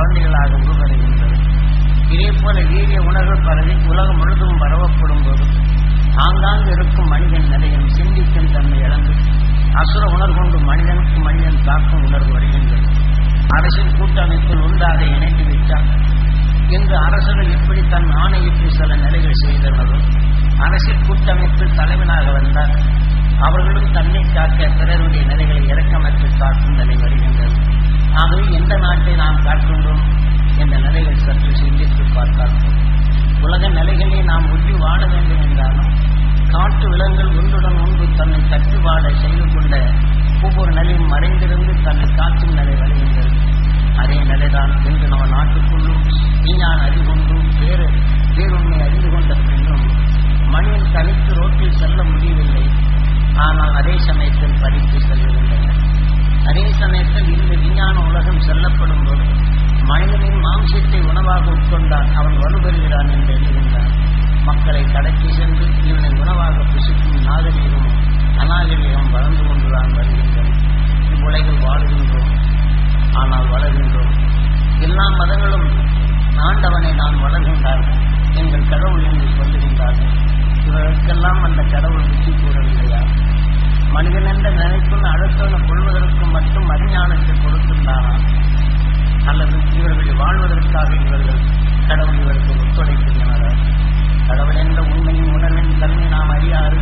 குழந்தைகளாக உருவருகின்றது இதே போல வீரிய உணர்வு பரவி உலகம் முழுதும் பரவப்படும் போது ஆங்காங்கு இருக்கும் மனிதன் நிலையம் சிந்திக்கும் தன்மை இழந்து அசுர உணர்கொண்டு மனிதனுக்கு மனிதன் தாக்கும் உணர்வு வருகின்றது. அரசியல் கூட்டமைப்பில் ஒன்றாக இணைத்து விட்டார் இன்று அரசுகள் எப்படி தன் ஆணையிட்டு சில நிலைகள் செய்தனரோ அரசியல் கூட்டமைப்பில் தலைவனாக வந்தால் அவர்களும் தன்னை காக்க பிறருடைய நிலைகளை இறக்கமற்று காக்கும் நிலை வருகின்றது. ஆகவே எந்த நாட்டை நாம் காட்டுகின்றோம் என்ற நிலைகள் சற்று சிந்தித்து பார்த்தால் உலக நிலைகளை நாம் ஒன்றி வாழ வேண்டும் என்றாலும் காட்டு விலங்குகள் ஒன்றுடன் ஒன்று தன்னை கட்டுப்பாட செய்து கொண்ட ஒவ்வொரு நிலையும் மறைந்திருந்து தன்னை காக்கும் நிலை வருகின்றது. அதே நிலைதான் இன்று நம்ம நாட்டுக்குள்ளும் விஞ்ஞான அறிகொண்டு வேறு வேறொன்னை அறிந்து கொண்ட பின்னும் மனிதன் தனித்து ரோட்டில் செல்ல முடியவில்லை. ஆனால் அதே சமயத்தில் படித்து செல்கின்றன அதே சமயத்தில் இந்த விஞ்ஞான உலகம் செல்லப்படும் போது மனிதனின் மாம்சத்தை உணவாக உட்கொண்டால் அவன் வலுபெறுகிறான் என்று எழுதுகின்றான் மக்களை கடத்தி சென்று இவனை உணவாக புசிக்கும் நாகரீகமும் அநாகரீகம் வளர்ந்து கொண்டுதான் வருகின்றன இவ்வுலகில் வாழுகின்றோம். ஆனால் வளர்கின்றோம். எல்லா மதங்களும் ஆண்டவனை நான் வளர்கின்றார்கள். எங்கள் கடவுள் என்று சொல்லுகின்றார்கள். இவர்களுக்கெல்லாம் அந்த கடவுள் புத்தி கூறவில்லையா? மனிதன் என்ற நினைக்கும் அடுத்தவனை கொள்வதற்கும் மட்டும் அறிஞானத்தை கொடுக்கின்றானா அல்லது இவர்கள் வாழ்வதற்காக இவர்கள் கடவுள் இவருக்கு ஒத்துழைக்கின்றனர்? கடவுள் என்ற உண்மையின் உணர்வின் தன்மை நாம் அறியாது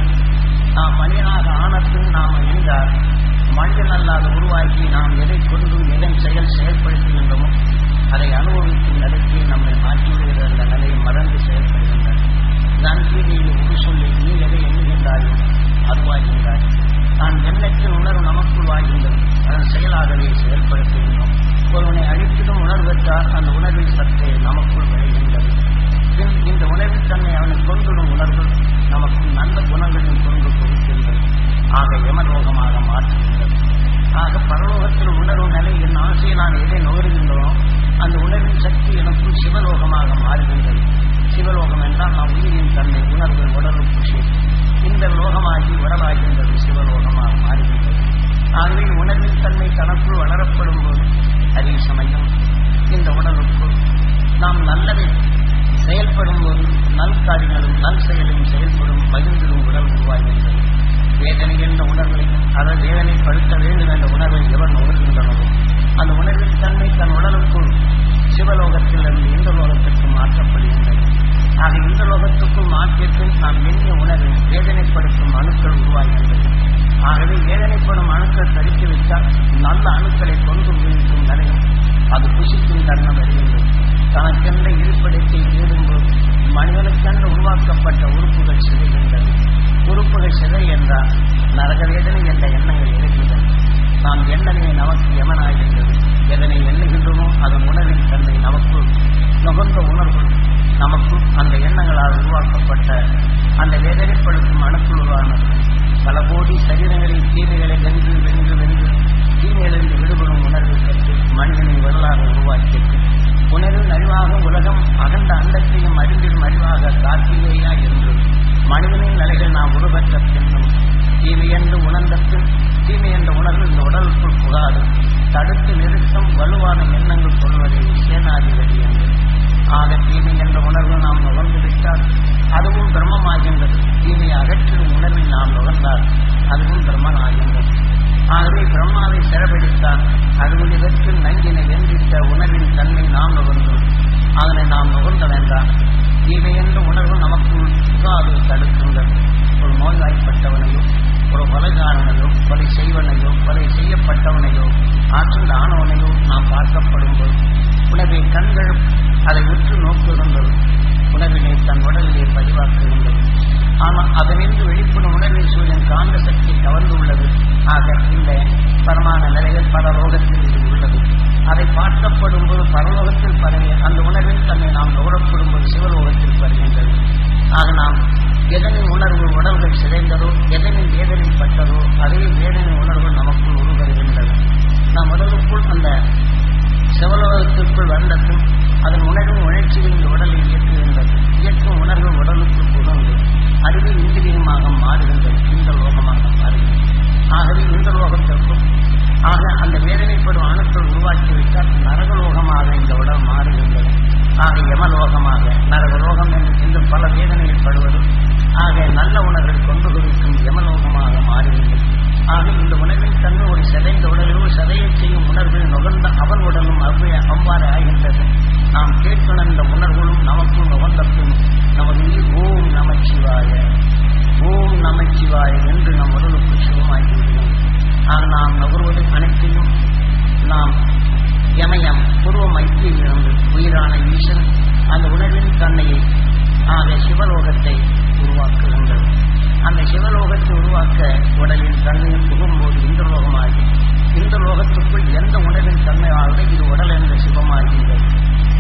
நாம் மனிதனாக ஆனத்தில் நாம் அறிந்தார் மனிதன் அல்லாத உருவாக்கி நாம் எதை கொண்டும் எதன் செயல் செயல்படுத்துகின்றோமோ அதை அனுபவிக்கும் நிலைக்கு நம்மை மாற்றிவிடுகிற அந்த நிலையை மறந்து செயல்படுகின்றன நான் கீதையில் ஒரு சொல்லி நீ எதை எண்ணுகின்றாயோ அதுவாகின்றாய் நான் எண்ணத்தின் உணர்வு நமக்குள் வாழ்கின்றது அதன் செயலாகவே செயல்படுத்துகின்றோம் ஒருவனை அழித்திடும் உணர்வெற்றால் அந்த உணர்வின் சத்தை நமக்குள் விளைகின்றது பின் இந்த உணர்வில் தன்னை அவனை கொண்டுடும் உணர்வு நமக்கு நல்ல குணங்களின் கொண்டு கொடுக்கின்றது. ஆக யமலோகமாக மாற்றுகின்றது. ஆக பரலோகத்தில் உணர்வு நிலை என் ஆசையை நான் எதை நுகர்கின்றோம் அந்த உணர்வின் சக்தி எனக்குள் சிவலோகமாக மாறுகின்றது. சிவலோகம் என்றால் நாம் உயிரின் தன்மை உணர்வு உடலுக்கு இந்த லோகமாகி உடலாகின்றது சிவலோகமாக மாறுகின்றது. ஆகவே உணர்வின் தன்மை தனக்குள் வளரப்படும் போது அதே சமயம் இந்த உடலுக்குள் நாம் நல்லதை செயல்படும் போது நல் காரியங்களும் நல் செயலும் செயல்படும் பகிர்ந்திடும் உடல் உருவாகின்றது. வேதனை என்ற உணர்வை படுத்த வேண்டும் என்ற உணர்வை எவன் உணர்கின்றனோ அந்த உணர்வின் தன்மை தன் உடலுக்குள் சிவலோகத்திலிருந்து இந்த லோகத்திற்கு வாக்கியத்தில் நாம் எண்ணிய உணர்வு வேதனைப்படுத்தும் அணுக்கள் உருவாகின்றது. ஆகவே வேதனைப்படும் அணுக்கள் தரித்துவிட்டால் நல்ல அணுக்களை கொண்டு வீழ்த்தும் நிலையும் அது புசிக்கும் தருணம் வருகின்றது. தனக்கென்ற இருப்பிடத்தை தேடும்போது மனிதனுக்கென்று உருவாக்கப்பட்ட உறுப்புகள் சிதைகின்றது. உறுப்புகள் சிதை என்றால் நரக வேதனை என்ற எண்ணங்கள் இருக்கின்றன. நாம் எண்ணனை நமக்கு எமனாகின்றது எதனை எண்ணுகின்றனோ அதன் உணர்வின் தன்மை நமக்கு நுகர்ந்த உணர்வு நமக்கு அந்த எண்ணங்களால் உருவாக்கப்பட்ட அந்த வேதனைப்படுத்தும் அணுக்குள் பல கோடி சரீரங்களில் தீமைகளை வென்று வென்று வென்று தீமையிலிருந்து விடுபடும் உணர்வு பெற்று மனிதனின் வரலாறு உருவாக்கியது. உணர்வின் அறிவாக உலகம் அகண்ட அண்டத்தையும் அறிந்திடும் அறிவாக கார்த்திகேயா என்று மனிதனின் நிலைகள் நாம் உருவற்ற பின்னும் தீமை என்று உணர்ந்த பின் தீமை என்ற உணர்வு இந்த உடலுக்குள் புகாது தடுத்து நிறுத்தம் வலுவான எண்ணங்கள் சொல்வதை சேனாதிபதி என்று ஆக தீமை என்ற உணர்வு நாம் நுகர்ந்து விட்டால் அதுவும் பிரம்மமாகின்றது தீமையை அகற்றிடும் உணர்வில் நாம் நுகர்ந்தால் அதுவும் பிரம்மனாகின்றது ஆகவே பிரம்மாவை சிறப்பிடித்தால் அதுவும் இதற்கு நஞ்சினை வென்றிட்ட உணர்வின் தன்மை நாம் நுகர்ந்தோம் அதனை நாம் தான் தீமை என்ற உணர்வு நமக்குள் புகாது தடுக்குங்கள். ஒரு நோய்வாய்ப்பட்டவனையோ ஒரு கொலைகாரனையோ கொலை செய்வனையோ கொலை செய்யப்பட்டவனையோ ஆற்றல் ஆனவனையோ நாம் பார்க்கப்படும் போது உணவை கண்கள் அதை உற்று நோக்குகின்றது. உணவினை தன் உடலிலே பதிவாக்குகின்றது. ஆனால் அதனின்று வெளிப்படும் உணர்வின் சூரியன் காந்த சக்தி கவர்ந்துள்ளது ஆக இந்த பரமான நிலையில் பல ரோகத்தில் இது உள்ளது. அதை பார்க்கப்படும் போது பரலோகத்தில் பரவி அந்த உணர்வின் தன்னை நாம் நுகரப்படும் போது சிவலோகத்தில் வருகின்றது ஆக நாம் எதனின் உணர்வு உடல்கள் சிதைந்ததோ எதனின் வேதனைப்பட்டதோ அதே வேதனை உணர்வு நமக்குள் உருவருகின்றது. நம் உடலுக்குள் அந்த சிவலோகத்திற்குள் வந்ததும் அதன் உணர்வும் உணர்ச்சியில் இந்த உடலை இயக்குகின்றது. இயக்கும் உணர்வு உடலுக்கு புகழ்ந்து அறிவு இந்திரியமாக மாறுகின்றது இந்த லோகமாக மாறுகின்றது. ஆகவே இந்த லோகத்திற்கும் ஆக அந்த வேதனைப்படும் அணுக்கள் உருவாக்கிவிட்டால் நரகலோகமாக இந்த உடல் யமலோகமாக நரகலோகம் என்று சென்று பல வேதனையில் படுவதும் ஆக நல்ல உணர்வை கொண்டு கொடுக்கும் யமலோகமாக மாறுகின்றது. ஆக இந்த உணர்வின் தன்மை ஒரு சிதைந்த உடலும் சிதையை செய்யும் உணர்வில் நுகர்ந்த அவன் உடலும் அவ்வாறு ஆகின்றது. நாம் கேட்டுணர்ந்த உணர்வுகளும் நமக்குள் நுகர்ந்த பின் நமது உயிர் ஓம் நமச்சிவாய ஓம் நமச்சிவாய என்று நம் உடலுக்கு விடுவோம் ஆக நாம் நுகர்வது அனைத்தையும் நாம் எமயம் பூர்வ மைத்தியிலிருந்து உயிரான ஈசன் அந்த உணர்வின் தன்மையை ஆக சிவலோகத்தை உருவாக்குகின்றது. அந்த சிவலோகத்தை உருவாக்க உடலின் தன்மையும் புகும்போது இந்திரலோகமாகி இந்த லோகத்துக்குள் எந்த உணர்வின் தன்மையாவது இது உடல் என்ற சிவமாகின்றது.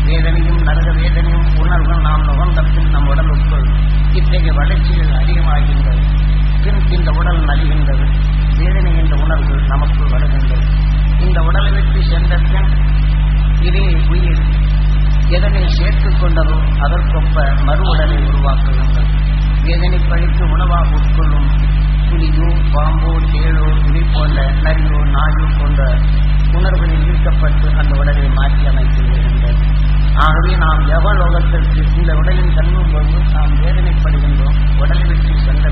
வேதனையும் நரக வேதனையும் உணர்வுகள் நாம் நுகர்ந்த பின் நம் உடலுக்குள் இத்தகைய வளர்ச்சிகள் அதிகமாகின்றது. பின் இந்த உடல் நலிகின்றது. வேதனை என்ற உணர்வு நமக்குள் வருகின்றது. இந்த உடலை விட்டு சென்ற பின் இதே உயிர் எதனை சேர்த்துக் கொண்டதோ அதற்கொப்ப மறு உடலை உருவாக்குகின்றது. வேதனை பழித்து உணவாக உட்கொள்ளும் புலியோ பாம்போ தேளோ இதை போன்ற நரியோ நாயோ போன்ற உணர்வுகளில் ஈர்க்கப்பட்டு அந்த உடலை மாற்றி அமைத்து வருகின்றது ஆகவே நாம் எவலோகத்திற்கு இந்த உடலின் தன்னும் போது நாம் வேதனைப்படுகின்றோம் உடலை விட்டு சென்ற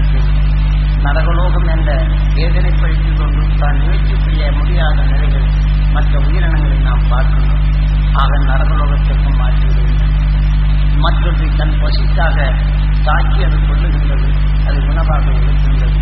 நரகலோகம் என்ற வேதனைப்படுத்திக் கொண்டு தான் நிகழ்ச்சி செய்ய முடியாத நிலைகள் மற்ற உயிரினங்களை நாம் பார்க்கின்றோம். ஆக நரகலோகத்திற்கும் மாற்றிவிடுகின்றன மற்றொன்று தன் பசிக்காக தாக்கி அது கொள்ளுகின்றது அது உணவாக இருக்கின்றது.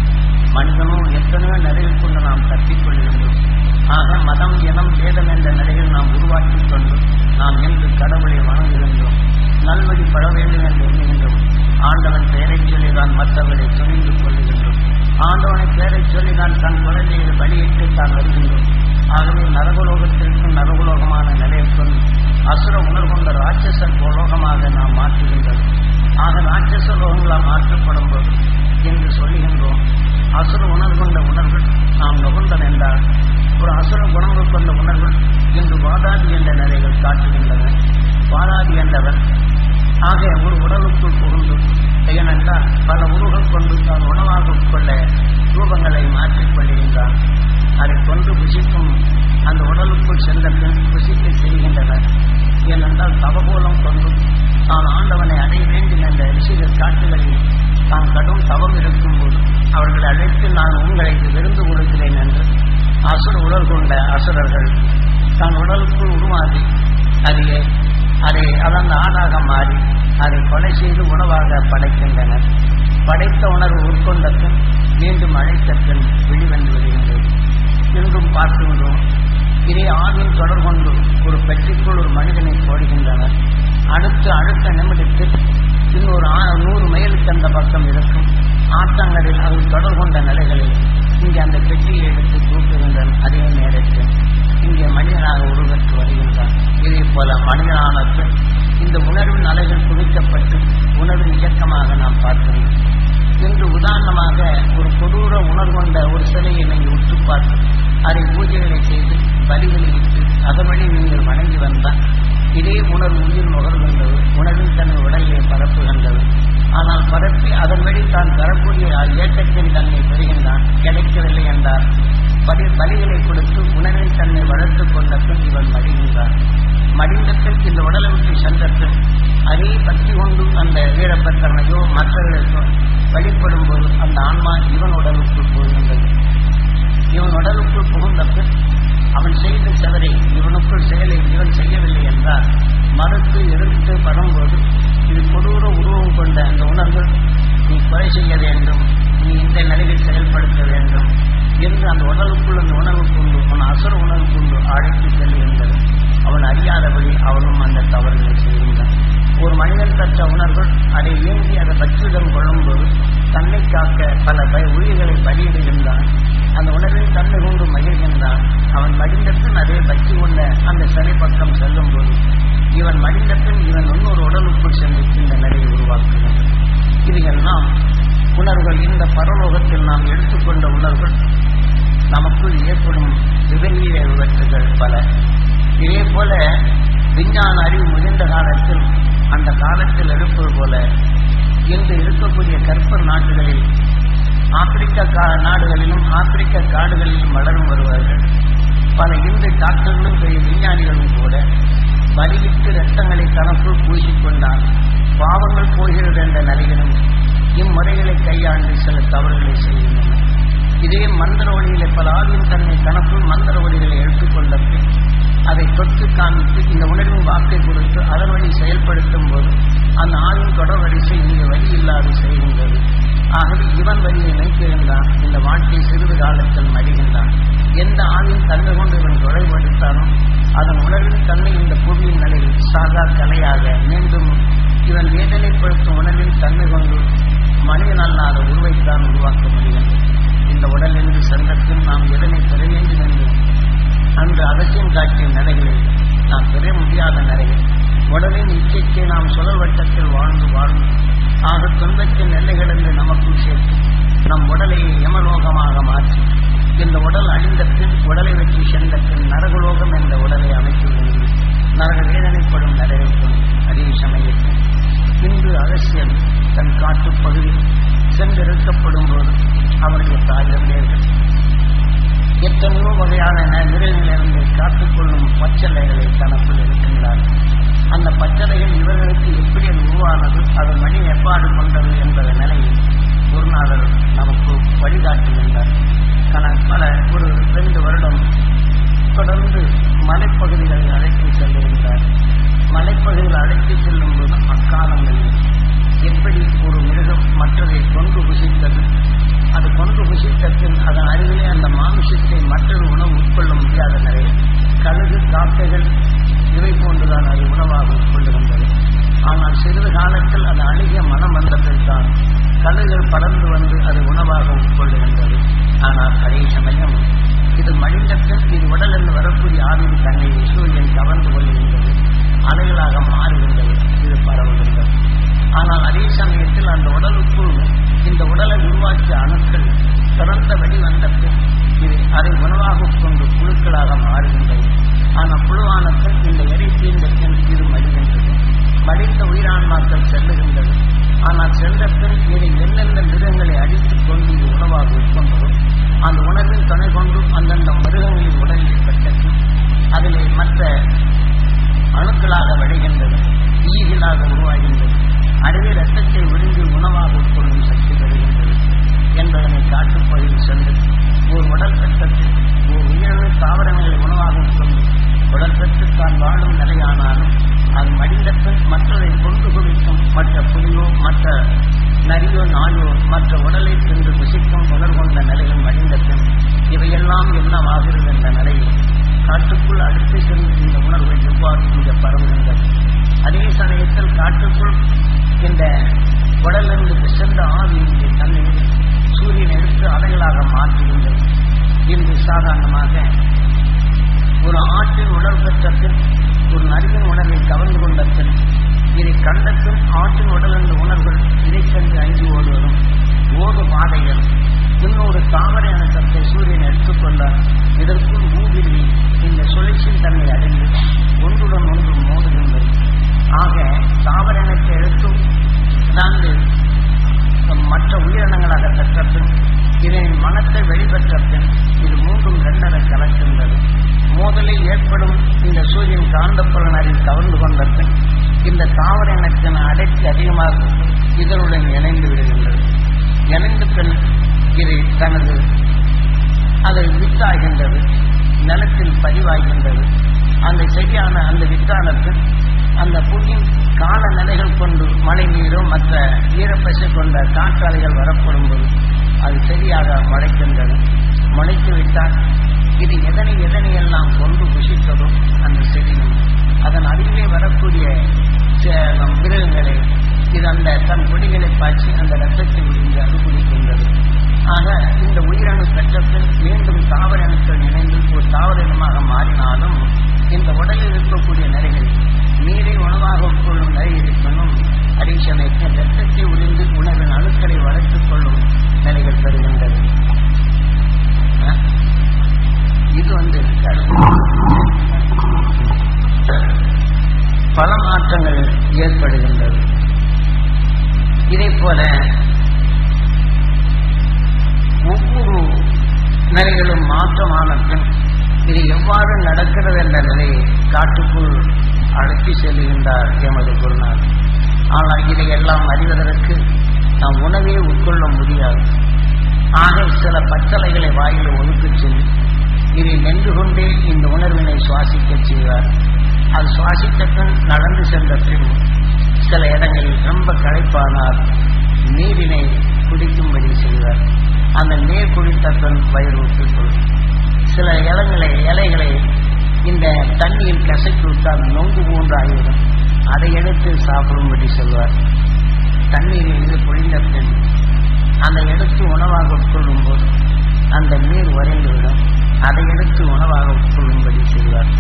மனிதனும் எத்தனையோ நிலையில் கொண்டு நாம் கற்றுக்கொள்கின்றோம் ஆக மதம் இனம் வேதம் என்ற நிலையில் நாம் உருவாக்கிக் கொண்டு நாம் என்று கடவுளை வணங்குகின்றோம். நல்வழி பட வேண்டும் என்று எண்ணுகின்றோம். ஆண்டவன் பெயரைச் சொல்லிதான் மற்றவர்களை துணிந்து கொள்ளுகின்றோம். ஆண்டவனை பெயரைச் சொல்லிதான் தன் குழந்தையை வழியிட்டு தான் வருகின்றோம். ஆகவே நரகுலோகத்திற்கும் நரகுலோகமான நிலையை கொண்டு அசுர உணர்கொண்ட ராட்சச லோகமாக நாம் மாற்றுகின்றோம். ஆக ராட்சச லோகங்களால் மாற்றப்படும் போது என்று சொல்லுகின்றோம் அசுர உணர்வு கொண்ட உணர்வுகள் நாம் நுகர்ந்தன் என்றால் ஒரு அசுர குணங்கள் கொண்ட உணர்வுகள் இன்று வாதாதி என்ற நிலைகள் காட்டுகின்றன. வாதாதி என்றவர் ஆக ஒரு உடலுக்குள் புகுந்து ஏனென்றால் பல உருவம் கொண்டு தான் உணவாக உட்கொள்ள ரூபங்களை மாற்றிக் கொள்கின்றான் அதை கொண்டு புசிக்கும் அந்த உடலுக்குள் சென்ற பின் புசிக்க செய்கின்றனர். ஏனென்றால் தவகோலம் கொண்டு தான் ஆண்டவனை அடைய வேண்டும் என்ற விஷய காட்டுகளில் தான் கடும் தவம் இருக்கும்போது அவர்களை அழைத்து நான் உங்களுக்கு விருந்து கொடுக்கிறேன் என்று அசுர உடல் கொண்ட அசுரர்கள் தான் உடலுக்குள் உருமாறி அதை அதை அதன் ஆணாக மாறி அதை கொலை செய்து உணவாக படைக்கின்றனர். படைத்த உணர்வு உட்கொண்ட பின் மீண்டும் அழைத்த பின் வெளிவந்து வருகின்றது இன்றும் பார்க்கின்றோம் இதே ஆவின் தொடர் கொண்டு ஒரு பெட்டிக்குள் ஒரு மனிதனை போடுகின்றனர். அடுத்து அடுத்த நிமிடத்தில் இன்னொரு ஆ- நூறு மைலுக்கு அந்த பக்கம் இருக்கும். ஆற்றங்களில் அது தொடர் கொண்ட நிலைகளில் இங்கே அந்த பெட்டியை எடுத்து தூக்குகின்றன அதே நேரத்தில் இங்கே மனிதனாக உருவெற்று வருகின்றான் இதே போல மனிதனான இந்த உணர்வின் அலைகள் குவிக்கப்பட்டு உணர்வின் இயக்கமாக நாம் பார்க்கிறோம். இன்று உதாரணமாக ஒரு கொடூர உணர்வுகொண்ட ஒரு சிலையை நீங்கள் உற்று பார்த்து அதை பூஜைகளை செய்து பலிகளை இட்டு அதன் வழி நீங்கள் வணங்கி வந்தால் இதே உணர்வு உயிர் நுகர்கின்றது உணர்வில் தன் உடலை பரப்புகின்றது. ஆனால் பரப்பி அதன் வழி தான் பெறக்கூடிய இயக்கத்தின் தன்மை பெறுகின்றான். கிடைக்கவில்லை என்றால் பலி பலிகளை கொடுத்து உணர்வின் தன்னை படுத்துக் கொண்ட பின் இவன் மடிகின்றான் மடிந்த பின் இந்த உடலை விட்டு சென்ற பின் அதே பற்றி கொண்டு அந்த வீரப்பத்தனையோ மற்றவர்களுக்கோ வழிபடும் போது அந்த ஆன்மா இவன் உடலுக்குள் போகின்றது இவன் உடலுக்குள் புகுந்த பின் அவன் செய்த செவரை இவனுக்குள் செயலை இவன் செய்யவில்லை என்றால் மறுத்து எதிர்த்து படும்போது இது கொடூர உருவம் கொண்ட அந்த உணர்வு நீ கொலை செய்ய வேண்டும் நீ இந்த நிலையில் செயல்படுத்த வேண்டும் என்று அந்த உணர்வுக்குள் அந்த உணர்வுக்குண்டு கொண்டு அவன் அசுர உணர்வு அழைத்து செல்கின்றது அவன் அறியாதபடி அவனும் அந்த தவறுகளை செய்கின்றான் ஒரு மனிதன் பெற்ற உணர்வுகள் அதை ஏந்தி அதை பற்றிடம் கொள்ளும்போது தன்னை காக்க பல உயிர்களை பலியிடுகின்றான். அந்த உணவை தந்து கொண்டு மகிழ்கின்றான் அவன் மடிந்த அதே பற்றி கொண்ட அந்த சிலை பக்கம் செல்லும் போது இவன் மடிந்த இவன் இன்னொரு உடலுக்குள் சென்று இந்த நிலையை உருவாக்குகிறான். இது எல்லாம் உணர்வுகள். இந்த பரலோகத்தில் நாம் எடுத்துக்கொண்ட உணர்வுகள். நமக்குள் ஏற்படும் விபரீத விபத்துகள் பல. இதே போல விஞ்ஞான அறிவு முடிந்த காலத்தில் அந்த காலத்தில் இருப்பது போல இன்று இருக்கக்கூடிய கற்பர் நாடுகளில் ஆப்பிரிக்க கா நாடுகளிலும் ஆப்பிரிக்க காடுகளிலும் வளரும் வருவார்கள். பல இந்து டாக்டர்களும் பெரிய விஞ்ஞானிகளும் கூட வலிவிட்டு ரத்தங்களை தனக்குள் பூசிக்கொண்டால் பாவங்கள் போகிறது என்ற நிலையிலும் இம்முறைகளை கையாண்டு சில தவறுகளை செய்கின்றனர். இதே மந்திர ஒளியிலே பல ஆவியின் தன்னை தனக்குள் மந்திர ஒளிகளை எடுத்துக்கொண்ட பின் அதை தொட்டு காமித்து இந்த உணர்வு வாக்கை கொடுத்து அதன் வழி செயல்படுத்தும் போது அந்த ஆவின் தொடர் வரிசை இங்கு வழி இல்லாது செய்கின்றது. ஆகவே இவன் வழியை நினைத்திருந்தான். இந்த வாழ்க்கை சிறிது காலத்தில் மடிகின்றான். எந்த ஆவின் தன்மை கொண்டு இவன் தொடர்படுத்தாலும் அதன் உணர்வின் தன்மை இந்த புவியின் நிலையில் சாகா கலையாக மீண்டும் இவன் வேதனைப்படுத்தும் உணர்வின் தன்மை கொண்டு மனிதன் அல்லாத உருவைத்தான் உருவாக்க முடியும். இந்த நாம் எதனை பெற வேண்டும் என்று அன்று அவசியம் காட்டிய நிலைகளில் நாம் பெற முடியாத நிலையில் உடலின் இச்சைக்கு நாம் சுழல் வட்டத்தில் வாழ்ந்து வாழ்ந்து ஆக துன்பத்தின் எல்லைகளிலிருந்து நமக்கும் சேர்த்து நம் உடலை யமலோகமாக மாற்றி இந்த உடல் அழிந்த பின் உடலை வெற்றி சென்ற பின் நரகலோகம் என்ற உடலை அமைத்துள்ளது நரக வேதனைப்படும் நிறைவேற்றும் அதே சமயத்தில் இன்று அரசியல் தன் காட்டுப் பகுதியில் சென்றிருக்கப்படும் போது அவருடைய தாயிரந்தேர்கள் எத்தனையோ வகையான நிறைவிலிருந்து காத்துக்கொள்ளும் பச்சலைகளை தனக்குள் இருக்கின்றார் அந்த பச்சலைகள் இவர்களுக்கு எப்படி அது உருவானது அதன் வழி எப்பாடு கொண்டது என்பத நிலையில் குருநாதர் நமக்கு வழிகாட்டுகின்றார் கன பல ஒரு ரெண்டு வருடம் தொடர்ந்து மலைப்பகுதிகளை அழைத்து செல்லுகின்றார் மலைப்பகுதியில் அழைத்து செல்லும் போது அக்காலங்களில் எப்படி ஒரு மிருகம் மற்றதை கொண்டு புசித்தது அது கொண்டு அதன் அருகிலே அந்த மாமிசத்தை மற்றொரு உணவு உட்கொள்ள முடியாத நிலை கழுகு காக்கைகள் இவை போன்றுதான் அது உணவாக உட்கொள்ளுகின்றது ஆனால் சிறிது காலத்தில் அது அழுகிய மனம் வந்ததில்தான் கழுகுகள் படர்ந்து வந்து அது உணவாக உட்கொள்ளுகின்றது ஆனால் அதே சமயம் இது மனிதத்தில் இது உடல் என்று வரக்கூடிய ஆவின் தன்னை சூரியன் கவர்ந்து கொள்கின்றது அலைகளாக மாறுகின்றது இது பரவுகின்றது ஆனால் அதே சமயத்தில் அந்த உடலுக்குள் இந்த உடலை உருவாக்கிய அணுக்கள் திறந்த வழி வந்த பின் இது அதை உணவாக கொண்டு குழுக்களாக மாறுகின்றது. ஆனால் புழுவானது இந்த எரி தீர்ந்த பின் மடிகின்றது. மடிந்த உயிரான்மாக்கள் செல்லுகின்றது. ஆனால் சென்ற பின் இதை எந்தெந்த மிருகங்களை அடித்துக் கொண்டு இது உணவாக உட்கொண்டதோ அந்த உணர்வின் துணை கொண்டு அந்தந்த மிருகங்களின் உடலில் பெற்றது அதிலே மற்ற அணுக்களாக விளைகின்றது ஈகிலாக உருவாகின்றது. அதுவே ரத்தத்தை உறிஞ்சி உணவாக உட்கொள்ளும் சக்தி என்பதனை காட்டுப்பகுதியில் சென்று ஒரு உடல் பெற்றத்தில் ஒரு உயிரிழந்த தாவரங்களை உணவாக உட்கொண்டு உடல் பெற்று தான் வாழும் நிலையானாலும் அது மடிந்த பின் மற்றதை கொண்டு குவிக்கும் மற்ற புலியோ மற்ற நரியோ நாயோ மற்ற உடலை சென்று புசிக்கும் உணர் கொண்ட நிலையில் மடிந்த பின் இவையெல்லாம் என்னவாகிறது என்ற நிலையில் காட்டுக்குள் அடுத்து சென்று இந்த உணர்வை எவ்வாறு இங்க பரவுகின்றது? அதே சமயத்தில் காட்டுக்குள் இந்த உடலிருந்து சென்ற ஆவியினுடைய தன்மையை சூரியன் எடுத்து அலைகளாக மாற்றுகின்றது. இன்று சாதாரணமாக ஒரு ஆற்றின் உடல் பெற்ற பின் ஒரு நரியின் உடலை கவர்ந்து கொண்ட பின் இதை கண்டத்தில் ஆற்றின் உடல் உடலிருந்த உணர்வுகள் இதை கண்டு அஞ்சி ஓடுவதும் ஓடு பாதைகள் இன்னொரு தாமரை இனத்தை சூரியன் எடுத்துக்கொண்டார் இதற்குள் ஊடுருவி இந்த சுழற்சியின் தன்மை அடைந்து ஒன்றுடன் ஒன்று மோதுகின்றது. ஆக தாவர இனத்தை எடுத்தும் நான்கு மற்ற உயிரினங்களாக பெற்ற பின் இதனின் மனத்தை வெளிப்பெற்ற பின் இது மூன்றும் இரண்டரை கலக்கின்றது. மோதலில் ஏற்படும் இந்த சூரியன் காந்தப்புலன் அறிவு கவர்ந்து கொண்ட பின் இந்த தாவர இனத்தின் அடைச்சி அதிகமாக இதனுடன் இணைந்து விடுகின்றது. இணைந்த பெண் இது தனது அது வித்தாகின்றது நிலத்தில் பதிவாகின்றது அந்த செடியான அந்த வித்தானது அந்த புவியின் கால நிலைகள் கொண்டு மழை நீரோ மற்ற ஈரப்பசை கொண்ட காற்றாலைகள் வரப்படும் போது அது சரியாக முளைக்கின்றது முளைத்து விட்டால் இது எதனை எதனை எல்லாம் கொண்டு புசித்ததோ அந்த செடியும் அதன் அருகிலே வரக்கூடிய நம் மிருகங்களை இது அந்த தன் கொடிகளை பாய்ச்சி அந்த ரத்தத்தை விழுந்து அது குடிக்கின்றது ஆக இந்த உயிரணு சட்டத்தில் மீண்டும் தாவர அணுக்கள் இணைந்து ஒரு தாவர இனமாக மாறினாலும் இந்த உடலில் இருக்கக்கூடிய நிலைகள் நீரை உணவாக உட்கொள்ளும் நிலை இருப்பினும் அதே சமயத்தில் ரத்தத்தை உறிந்து உணவின் அணுக்களை வளர்த்துக் கொள்ளும் நிலைகள் பெறுகின்றது. இது வந்து பல மாற்றங்கள் ஏற்படுகின்றது. இதை போல ஒவ்வொரு நிலைகளும் மாற்றமான பின் இது எவ்வாறு நடக்கிறது என்ற நிலையை காட்டுக்குள் அழைத்து செல்கின்றார் எமது குருநாள் ஆனால் இதையெல்லாம் அறிவதற்கு நாம் உணவே உட்கொள்ள முடியாது. ஆக சில பச்சளைகளை வாயில் ஒதுக்கச் சொல்லி இதை நின்று கொண்டே இந்த உணர்வினை சுவாசிக்கச் செய்வார். அது சுவாசித்த பின் நடந்து சென்ற பின் சில இடங்களில் ரொம்ப களைப்பானால் நீரினை குடிக்கும்படி செய்வார். அந்த நீர் குடித்த பின் வயிறு ஒட்டிக்கொள்ளும் சில இலங்களை இலைகளை இந்த தண்ணியில் கசக்கி விட்டால் நொங்கு போன்று ஆகிவிடும். அதை எடுத்து சாப்பிடும்படி சொல்வார். தண்ணீரில் இது குளிந்த பின் அந்த எடுத்து உணவாக கொள்ளும் போது அந்த நீர் உறைந்துவிடும் அதை எடுத்து உணவாக உட்கொள்ளும்படி செய்வார்.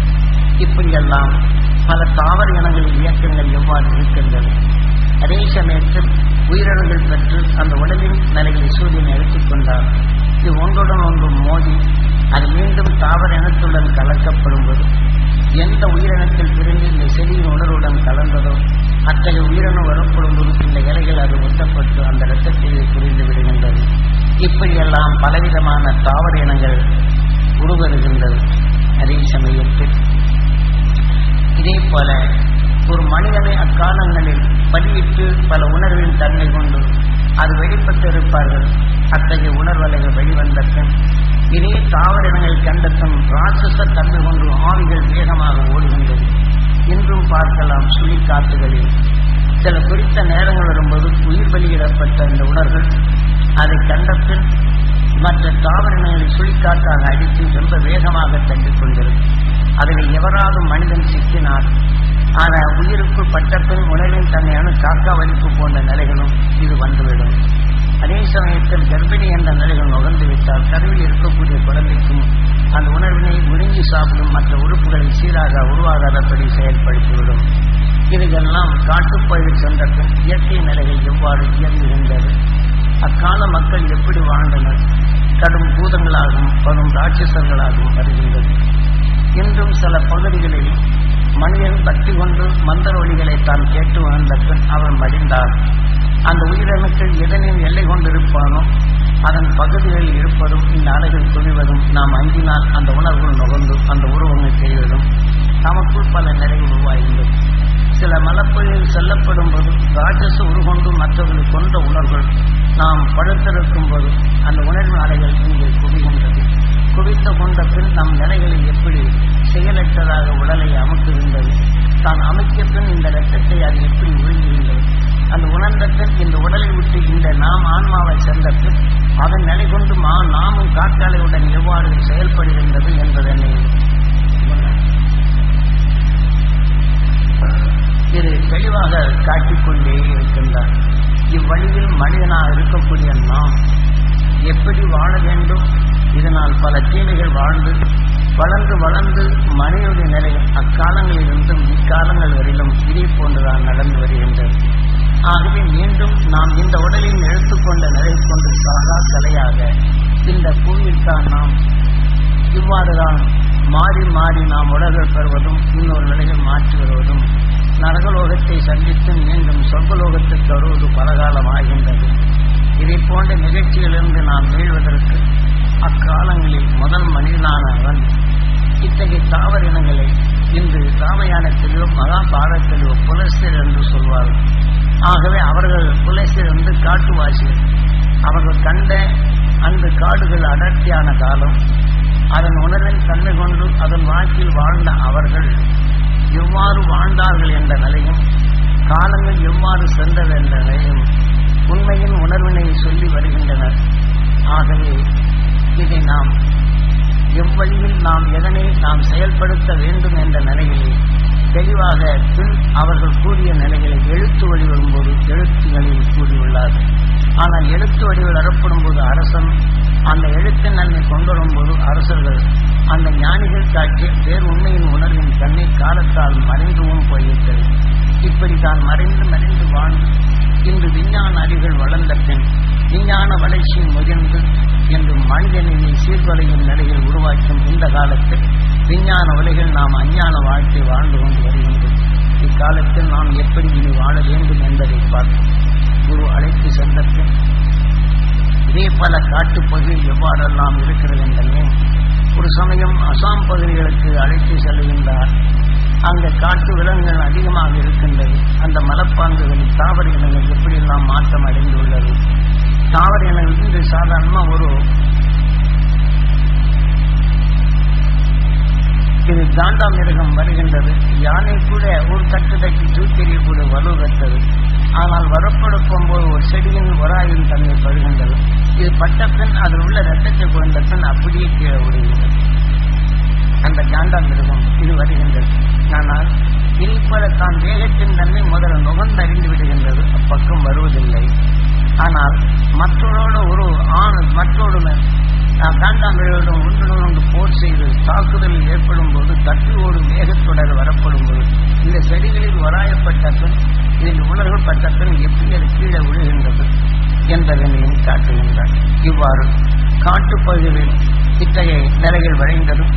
இப்படியெல்லாம் பல தாவர இனங்களின் இயக்கங்கள் எவ்வாறு இருக்கின்றன? அதே சமயத்தில் உயிரினங்கள் பெற்று அந்த உடலின் நிலைகளை சூரியன் எடுத்துக்கொண்டார் இது ஒன்றுடன் ஒன்று மோதி அது மீண்டும் தாவர இனத்துடன் கலக்கப்படும் போது எந்த உயிரினத்தில் பிரிந்து இந்த செடியின் உணர்வுடன் கலந்ததோ அத்தகைய உயிரினம் வரப்படும் போது இந்த இலைகள் அது ஒட்டப்பட்டு அந்த இரத்தத்தில் புரிந்து விடுகின்றது இப்படியெல்லாம் பலவிதமான தாவர இனங்கள் உருவருகின்றது அதே சமயத்தில். இதே போல ஒரு மனிதனை அக்காலங்களில் பலியிட்டு பல உணர்வின் தன்மை கொண்டு அது வெளிப்பட்டு இருப்பார்கள் அத்தகைய உணர்வலைகள் வெளிவந்த பின் இதே தாவரங்கள் கண்டத்தும் ராட்சச தன்மை கொண்டு ஆவிகள் வேகமாக ஓடுகின்றது. இன்றும் பார்க்கலாம் சுழிக்காட்டுகளில் சில குறித்த நேரங்கள் வரும்போது உயிர் வெளியிடப்பட்ட இந்த உணர்கள் அதை கண்டத்தில் மற்ற தாவரங்களை சுழிக்காற்றாக அடித்து ரொம்ப வேகமாக தங்கிக் கொண்டிருக்கும். அதில் எவராவது மனிதன் சிக்கினார். ஆனால் உயிருக்குள் பட்டப்பின் உணவின் தன்மையான காக்கா வலிப்பு போன்ற நிலைகளும் இது வந்துவிடும். அதே சமயத்தில் கர்ப்பிணி என்ற நிலைகள் நுகர்ந்து விட்டால் கருவில் இருக்கக்கூடிய குழந்தைக்கும் அந்த உணர்வினை விழுங்கி சாப்பிடும் மற்ற உறுப்புகளை சீராக உருவாகாதபடி செயல்படுத்திவிடும். இதுகெல்லாம் காட்டுப்பயிர் சென்ற பின் இயற்கை நிலைகள் எவ்வாறு இயங்குகின்றது? அக்கால மக்கள் எப்படி வாழ்ந்தனர்? கடும் பூதங்களாகவும் படும் ராட்சசர்களாகவும் வருகின்றது இன்றும் சில பகுதிகளில் மனிதன் பக்தி கொண்டு மந்திர ஒளிகளை தான் கேட்டு வந்த பின் அவன் மடிந்தார். அந்த உயிரணுக்கள் எதனையும் எல்லை கொண்டிருப்பானோ அதன் பகுதிகளில் இருப்பதும் இந்த அலைகள் துணிவதும் நாம் அஞ்சினால் அந்த உணர்வுகள் நுகர்ந்து அந்த உருவங்கள் செய்வதும் நமக்குள் பல நிறைவு உருவாகின்றது. சில மலப்பொழியில் செல்லப்படும் போது ராட்சச உருகொண்டு மற்றவர்களை கொண்ட உணர்வுகள் நாம் படுத்திருக்கும் போது அந்த உணர்வு அலைகள் இங்கே குவிகின்றது. குவித்து கொண்ட பின் நம் நிலைகளை எப்படி செயலற்றதாக உடலை அமுக்குகின்றது தான் அமைக்க பின் இந்த ரத்தத்தை அது எப்படி விழுங்குகின்றது அந்த உணர்ந்த பின் இந்த உடலை விட்டு இந்த நாம் ஆன்மாவை சென்ற பின் அதன் நிலை கொண்டு மா நாமும் காற்றாலையுடன் எவ்வாறு செயல்படுகின்றது என்பதனை இது தெளிவாக காட்டிக்கொண்டே இருக்கின்றார். இவ்வழியில் மனிதனாக இருக்கக்கூடிய நாம் எப்படி வாழ வேண்டும்? இதனால் பல தீமைகள் வாழ்ந்து வளர்ந்து வளர்ந்து மனிதனுடைய நிலை அக்காலங்களிலிருந்தும் இக்காலங்கள் வரையிலும் இதே போன்றுதான் நடந்து வருகின்றது. ஆகவே மீண்டும் நாம் இந்த உடலில் எடுத்துக்கொண்ட நிலை கொண்டு சாகா கலையாக இந்த பூமியில் தான் நாம் இவ்வாறுதான் மாறி மாறி நாம் உலகில் பெறுவதும் இன்னொரு நிலையில் மாற்றி வருவதும் நரகலோகத்தை சந்தித்து மீண்டும் சொர்க்கலோகத்துக்கு வருவது பலகாலம் ஆகின்றது இதை போன்ற நிகழ்ச்சியிலிருந்து நாம் மீள்வதற்கு அக்காலங்களில் முதல் மனிதனான அவன். இத்தகைய தாவர இனங்களை இன்று ராமயானத்திலோ மகாபாரதத்திலோ புலஸ்தர் என்று சொல்வார்கள். ஆகவே அவர்கள் புலஸ்தர் வந்து காட்டுவாசிகள் அவர்கள் கண்ட அந்த காடுகள் அடர்த்தியான காலம் அதன் உணர்வை தன்மை கொண்டு அதன் வாழ்க்கையில் வாழ்ந்த அவர்கள் எவ்வாறு வாழ்ந்தார்கள் என்ற நிலையும் காலங்கள் எவ்வாறு சென்றது என்ற நிலையும் உண்மையின் உணர்வினை சொல்லி வருகின்றனர். ஆகவே இதை நாம் எவ்வழியில் நாம் எதனை நாம் செயல்படுத்த வேண்டும் என்ற நிலையிலே தெளிவாக பின் அவர்கள் கூறிய நிலைகளை எழுத்து வழி வரும்போது எழுத்துகளில் கூறியுள்ளார்கள். ஆனால் எழுத்து வடிவில் அறப்படும் போது அரசன் அந்த எழுத்து நன்மை கொண்டு வரும்போது அரசர்கள் அந்த ஞானிகள் காட்டிய பேர் உண்மையின் உணர்வின் தன்னை காலத்தால் மறைந்துவும் போயிருக்கிறது இப்படி தான் மறைந்து மறைந்து வாழ்ந்து இன்று விஞ்ஞான அறிவுகள் வளர்ந்த பின் விஞ்ஞான வளர்ச்சி முயன்று என்று மனிதனினை சீர்குலையும் நிலையில் உருவாக்கும் இந்த காலத்தில் விஞ்ஞான உலகில் நாம் அஞ்ஞான வாழ்க்கை வாழ்ந்து கொண்டு வருகின்றோம் இக்காலத்தில் நாம் எப்படி இனி வாழ வேண்டும் என்பதை பார்த்து குரு அழைத்து சென்ற இதே பல காட்டுப்பகுதியில் எவ்வாறெல்லாம் இருக்கிறது என்றே ஒரு சமயம் அசாம் பகுதிகளுக்கு அழைத்து செல்கின்றார். அங்க காட்டு விலங்குகள் அதிகமாக இருக்கின்றது. அந்த மலப்பாங்குகளில் தாவர இனங்கள் எப்படியெல்லாம் மாற்றம் அடைந்துள்ளது? தாவர இனங்கள் இது சாதாரணமா ஒரு இது தாண்டா மிருகம் வருகின்றது. யானை கூட ஒரு தட்டு தட்டி தூக்கெறியக்கூடிய வலு வலுவற்றது ஆனால் வரப்படுக்கும் போது ஒரு செடியின் உராயின் தன்மை படுகின்றது இது பட்ட பின் அதில் உள்ள ரத்தத்தை குறைந்த பின் அப்படியே அந்த மிருகம் இது வருகின்றது ஆனால் இருப்பத தான் வேகத்தின் தன்மை முதல்ல நுகர்ந்தறிந்து விடுகின்றது. அப்பக்கம் வருவதில்லை. ஆனால் மற்றவரோட ஒரு ஆண் மற்றொரு காண்டாமிழோடும் ஒன்றுடன் போர் செய்து தாக்குதல் ஏற்படும் போது தட்டுவோடு வேகத்தொடர் வரப்படும் போது இந்த செடிகளில் வராயப்பட்டத்தன் இதில் உணர்வுகள் பட்ட எப்படி அது கீழே விழுகின்றது என்பதனையும் காட்டுகின்றார் இவ்வாறு காட்டுப்பகுதிகளில் இத்தகைய நிலைகள் வரைந்ததும்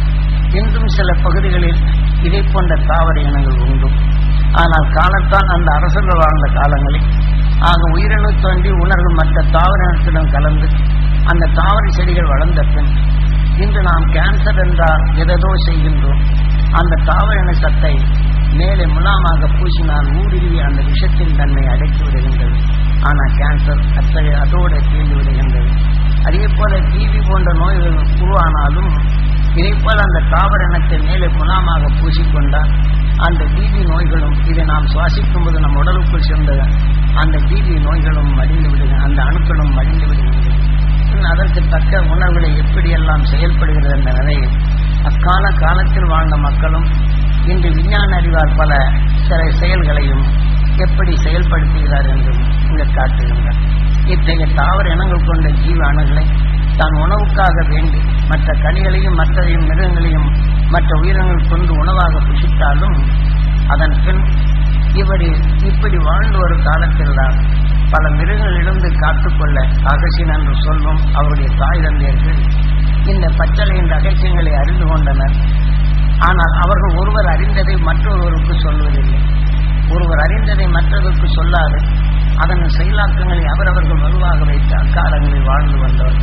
இன்றும் சில பகுதிகளில் இதை போன்ற தாவர இனங்கள் உண்டு. ஆனால் காலத்தான் அந்த அரசர்கள் வாழ்ந்த காலங்களில் ஆக உயிரணு தோன்றி உணர்வு மற்ற தாவர இனத்துடன் கலந்து அந்த தாவர செடிகள் வளர்ந்த பின் இன்று நாம் கேன்சர் என்றால் எதோ செய்கின்றோம். அந்த தாவர இன சத்தை மேலே முலாமாக பூசினால் ஊடுருவி அந்த விஷத்தின் தன்மை அடைத்து விடுகின்றது. ஆனால் கேன்சர் அத்தகைய அதோடு தீர்ந்து விடுகின்றது. அதே போல டிவி போன்ற நோய்கள் உருவானாலும் இதைப்போல் அந்த தாவர இனத்தை மேலே குணமாக பூசிக்கொண்டால் அந்த டிபி நோய்களும் இதை நாம் சுவாசிக்கும் போது நம் உடலுக்குள் சேர்ந்த அந்த டிபி நோய்களும் மடிந்து விடுகிற அந்த அணுக்களும் மடிந்து விடுகிறது அதற்கு தக்க உணர்வுகளை எப்படியெல்லாம் செயல்படுகிறது என்ற நிலையில் அக்கால காலத்தில் வாழ்ந்த மக்களும் இன்று விஞ்ஞான அறிவால் பல சில செயல்களையும் எப்படி செயல்படுத்துகிறார் என்றும் இங்கு காட்டுகின்றார் இத்தகைய தாவர இனங்கள் கொண்ட ஜீவ அணுகளை தான் உணவுக்காக வேண்டி மற்ற கனிகளையும் மற்றதையும் மிருகங்களையும் மற்ற உயிரினங்கள் கொண்டு உணவாக புசித்தாலும் அதன் பின் இப்படி இப்படி வாழ்ந்து ஒரு காலத்தில்தான் பல மிருகங்களிலிருந்து காத்துக்கொள்ள அகசின் என்று சொல்லும் அவருடைய தாய் தந்தையர்கள் இந்த பச்சளையின் ரகசியங்களை அறிந்து கொண்டனர். ஆனால் அவர்கள் ஒருவர் அறிந்ததை மற்றொருவருக்கு சொல்வதில்லை. ஒருவர் அறிந்ததை மற்றதற்கு சொல்லாது. அதன் செயலாக்கங்களை அவரவர்கள் வலுவாக வைத்து அக்காலங்களில் வாழ்ந்து வந்தவர்.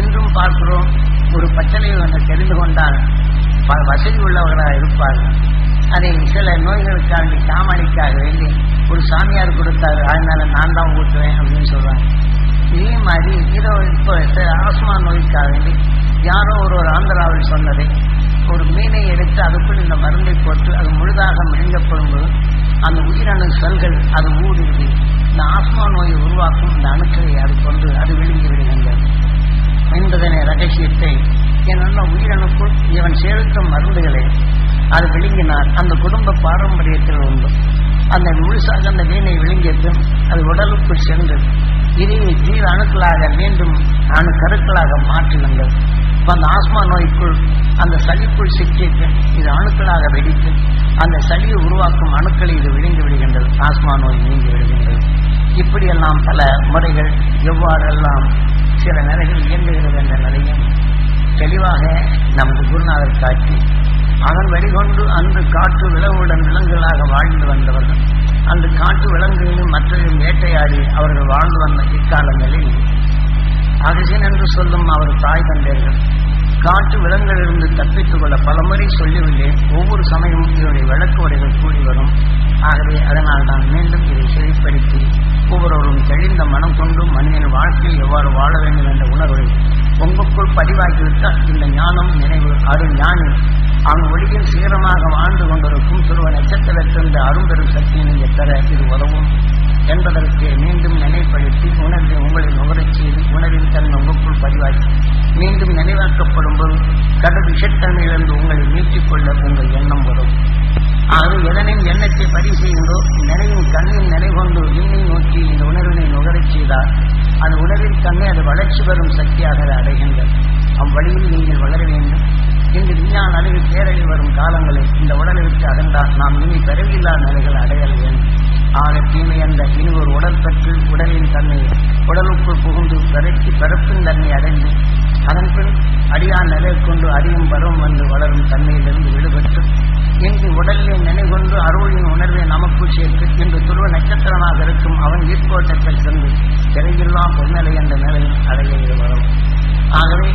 இன்றும் பார்க்கிறோம் ஒரு பச்சளை ஒன்று தெரிந்து கொண்டால் பல வசதி உள்ளவர்களாக இருப்பார்கள். அதை சில நோய்களுக்காண்டி காமாளிக்காக வேண்டி ஒரு சாமியார் கொடுத்தாரு அதனால நான் தான் ஊற்றுவேன் அப்படின்னு சொல்றாங்க. இதே மாதிரி இதோ இப்போ ஆஸ்மா நோய்க்காக வேண்டி யாரோ ஒரு ஒரு ஆந்திராவில் சொன்னதை ஒரு மீனை எடுத்து அதுக்குள் இந்த மருந்தை போட்டு அது முழுதாக மிழுங்கப்படும் போது அந்த உயிரணு செல்கள் அது ஊடுருவி இந்த ஆஸ்மா நோயை உருவாக்கும் இந்த அணுக்களை அது கொண்டு அது விழுங்கி விடுகின்றது. என்பதனை ரகசியத்தை என்னென்ன உயிரணுக்குள் இவன் சேர்க்கும் மருந்துகளை அது விழுங்கினால் அந்த குடும்ப பாரம்பரியத்தில் உண்டு. அந்த முழுசாக அந்த மீனை விழுங்கியதும் அது உடலுக்குள் சென்று இதை ஜீவ அணுக்களாக மீண்டும் அணு கருக்களாக மாற்றினங்கள். இப்போ அந்த ஆஸ்மா நோய்க்குள் அந்த சளிக்குள் சிக்கிய இது அணுக்களாக வெடித்து அந்த சளியை உருவாக்கும் அணுக்களை இது விழுந்து விடுகின்றது. ஆஸ்மா நோய் நீங்கி விடுகின்றது. இப்படியெல்லாம் பல முறைகள் எவ்வாறெல்லாம் சில நிலைகள் இயங்குகிறது என்ற நிலையும் தெளிவாக நமது குருநாதர் காட்சி அதன் வழிகொண்டு அன்று காற்று விலங்குடன் விலங்குகளாக வாழ்ந்து வந்தவர்கள் அந்த காட்டு விலங்குகளையும் மற்றையும் வேட்டையாடி அவர்கள் வாழ்ந்து வந்த இக்காலங்களில் அகசின் என்று சொல்லும் அவர் தாய் தந்தையர்கள். காட்டு விலங்கிலிருந்து தப்பித்துக் கொள்ள பலமுறை சொல்லியுள்ளேன் ஒவ்வொரு சமயமும் இதனுடைய விளக்கு உரைகள் கூடி வரும். ஆகவே அதனால் தான் மீண்டும் இதை செழிப்படுத்தி ஒவ்வொருவரும் தெளிந்த மனம் கொண்டு மனிதன் வாழ்க்கையில் எவ்வாறு வாழ வேண்டும் என்ற உணர்வை உங்களுக்குள் பதிவாகிவிட்டால் இந்த ஞானம் நினைவு அருள் ஞானி. அவன் ஒளியில் சீரமாக வாழ்ந்து கொண்டிருக்கும் துருவ நட்சத்திரத்திலிருந்து அரும்பெரும் சக்தியை நீங்கள் பெற இது உதவும் என்பதற்கு மீண்டும் நினைப்படுத்தி உணர்வை உங்களை நுகரச் செய்து உணர்வின் தன்மை உங்களுக்குள் பதிவாக்கி மீண்டும் நினைவாக்கப்படும் போது கடல் விஷத்தன்மையிலிருந்து உங்களை மீட்டிக் கொள்ள உங்கள் எண்ணம் வரும். ஆகவே எதனின் எண்ணத்தை பதிவு செய்கின்றோ நிலையும் கண்ணின் நிலை கொண்டு விண்ணை நோக்கி இந்த உணர்வினை நுகரச் செய்தால் அந்த உணர்வின் தன்மை அது வளர்ச்சி பெறும் சக்தியாக அது அடைகின்றது. அவ்வழியில் நீங்கள் வளர வேண்டும். இன்று விஞ்ஞான அளவில் பேரழிவு வரும் காலங்களில் இந்த உடலை விட்டு அகன்றால் நாம் இனி பிறவில்லா நிலைகள் அடையல் வேண்டும். ஆக தீமை அந்த இனி ஒரு உடல் பெற்று உடலின் தன்மையை உடலுக்குள் புகுந்து பெருக்கி பிறப்பின் தன்மை அடைந்து அதன் பின் அடியான் நிலை கொண்டு அறியும் பருவம் வந்து வளரும் தன்மையிலிருந்து விடுபட்டு இன்று உடலில் அவனை நினைகொண்டு அருளின் உணர்வை நமக்குள் சேர்த்து என்று துருவ நட்சத்திரமாக இருக்கும் அவன் ஈர்க்கோட்டத்தில் சென்று பிறகில்லா பொன்னலை என்ற நிலையில் அடைய வரும் ஆகவே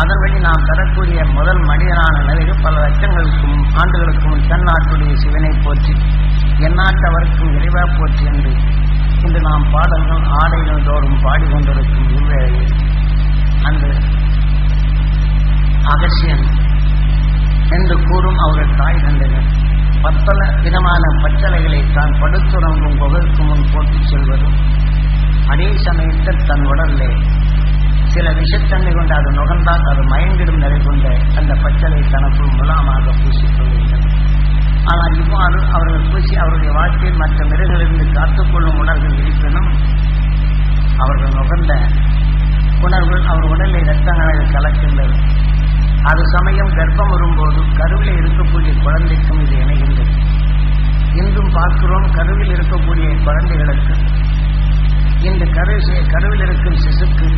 அதன் வழி நாம் பெறக்கூடிய முதல் மனிதனான நிலையில் பல லட்சங்களுக்கும் ஆண்டுகளுக்கும் தென்னாட்டுடைய சிவனை போற்றி எந்நாட்டவருக்கும் இறைவா போற்றி என்று இன்று நாம் பாடல்கள் ஆடைகள் தோறும் பாடிக்கொண்டிருக்கும் இவ்வேளையில் அந்த அகசியன் என்று கூறும் அவர்கள் தாய் தந்தைகள். பற்பல விதமான பச்சலைகளை தான் படுத்துறங்கும் புகழ்க்கு முன் போட்டுச் செல்வதும் அதே சமயத்தில் தன் உடலிலே சில விஷத்தன்மை கொண்டு அது நுகர்ந்தால் அது மயங்கிடும் நிலை கொண்ட அந்த பச்சலை தனக்குள் முலாமாக பூசிக்கொள்கின்றன ஆனால் இவ்வாறு அவர்கள் பூசி அவருடைய வாழ்க்கையில் மற்ற மிருகிலிருந்து காத்துக்கொள்ளும் உணர்வுகள் இருப்பினும் அவர்கள் நுகர்ந்த உணர்வுகள் அவர் உடலில் இரத்தங்களில் கலக்கின்றது அது சமயம் கர்ப்பம் வரும்போது கருவில் இருக்கக்கூடிய குழந்தைக்கும் இது இணைகின்றது. இன்றும் பார்க்கிறோம் கருவில் இருக்கக்கூடிய குழந்தைகளுக்கு இந்த கரு கருவில் இருக்கும் சிசுக்கு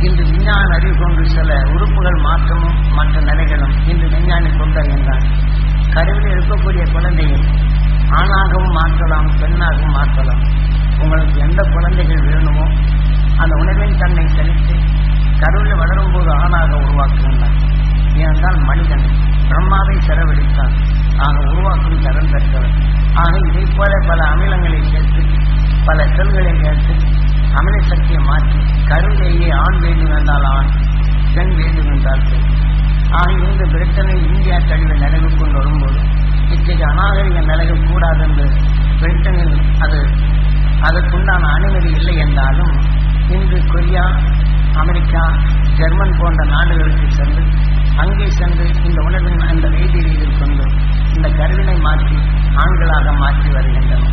இன்று விஞ்ஞான அறிவு கொண்டு சில உறுப்புகள் மாற்றமும் மற்ற நிலைகளும் இன்று விஞ்ஞானி கொண்டறிகின்றான் கருவில் இருக்கக்கூடிய குழந்தையை ஆணாகவும் மாற்றலாம் பெண்ணாகவும் மாற்றலாம். உங்களுக்கு எந்த குழந்தைகள் வேணுமோ அந்த உணவின் தன்னை செலுத்தி கருவில் வளரும் போது ஆணாக உருவாக்குகின்றான் தான் மனிதன் பிரம்மாவை செலவழித்தான். ஆக உருவாக்கும் தரம் பெற்றவர் ஆக இதை போல பல அமிலங்களை சேர்த்து பல செல்களை சேர்த்து அமில சக்தியை மாற்றி கருவிலேயே ஆண் வேண்டும் என்றால் ஆண் பெண் வேண்டும் என்றால் பெண். ஆக இந்த பிரச்சனை இந்தியா தழுவை நிலவு கொண்டு வரும்போது இத்தகைய அநாகரிக நிலவு கூடாது என்று பிரிட்டனில் அது அதற்குண்டான அனுமதி இல்லை என்றாலும் இன்று கொரியா அமெரிக்கா ஜெர்மன் போன்ற நாடுகளுக்கு சென்று அங்கே சென்று இந்த உணர்வின் அந்த வேதி கொண்டு இந்த கருவினை மாற்றி ஆண்களாக மாற்றி வருகின்றனர்.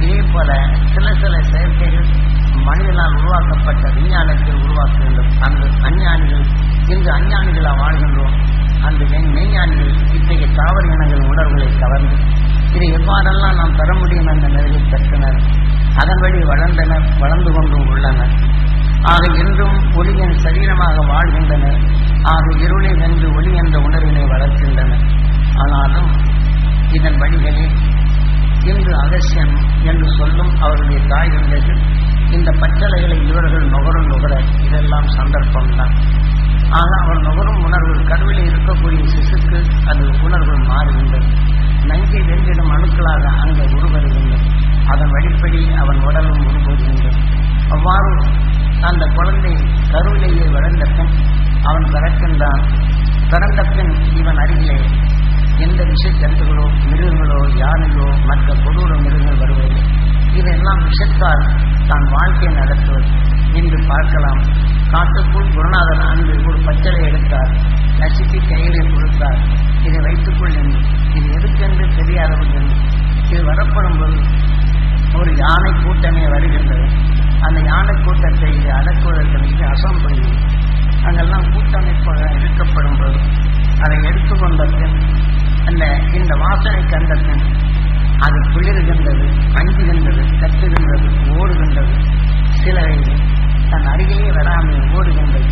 இதே போல சில சில செயற்கைகள் மனிதனால் உருவாக்கப்பட்ட விஞ்ஞானத்தில் உருவாக்குகின்றோம் அந்த அஞ்ஞானிகள் இன்று அஞ்ஞானிகளாக வாழ்கின்றோம். அந்த மெய்- மெய்ஞானிகள் இத்தகைய தாவர இனங்கள் உணர்வுகளை கவர்ந்து இதை எவ்வாறெல்லாம் நாம் பெற முடியும் என்ற நிலையில் பெற்றனர். அதன் வழி வளர்ந்தனர் வளர்ந்து கொண்டும் உள்ளனர். ஆக இன்றும் ஒளியின் சரீரமாக வாழ்கின்றனர். ஆக இருளை வென்று ஒளி என்ற உணர்வினை வளர்க்கின்றனர். ஆனாலும் இதன் வழிகளில் இன்று அகசியம் என்று சொல்லும் அவருடைய தாய் தந்தைகள் இந்த பச்சளைகளை இவர்கள் நுகரும் நுகர இதெல்லாம் சந்தர்ப்பம்தான். ஆக அவர் நுகரும் உணர்வு கருவிலே இருக்கக்கூடிய சிசுக்கு அது உணர்வுகள் மாறுகின்றது. நஞ்சை வென்றிடும் அணுக்களாக அங்கே உருவருகின்றது. அதன் வழிப்படி அவன் உடலும் உருவருகின்றது. அவ்வாறு அந்த குழந்தை கருவிலேயே வளர்ந்த பின் அவன் பிறக்கின்றான். பிறந்த பின் இவன் அருகிலே எந்த விஷ ஜந்துகளோ மிருகங்களோ யானையோ மற்ற கொடூர மிருகங்கள் வருவதில்லை. இதெல்லாம் விஷத்தால் தான் வாழ்க்கையை நடத்துவது என்று பார்க்கலாம். காட்டுக்குள் குருநாதர் அன்று ஒரு பச்சளை எடுத்தார். நசுக்கி கையிலே கொடுத்தார். இதை வைத்துக்கொள் என்று. இது எதுக்கென்று தெரியாதவர்கள் இது வரப்படும் போது ஒரு யானை கூட்டமே வருகின்றது. அந்த யானை கூட்டத்தை இது அடக்குவதற்கு மிக அசம்படி அங்கெல்லாம் கூட்டமைப்பாக இருக்கப்படும் போது அதை எடுத்துக்கொண்ட அந்த இந்த வாசனை கண்ட பின் அது குளிர்கின்றது அஞ்சுகின்றது கட்டுகின்றது ஓடுகின்றது. சிலரை தன் அருகிலே வராமல் ஓடுகின்றது.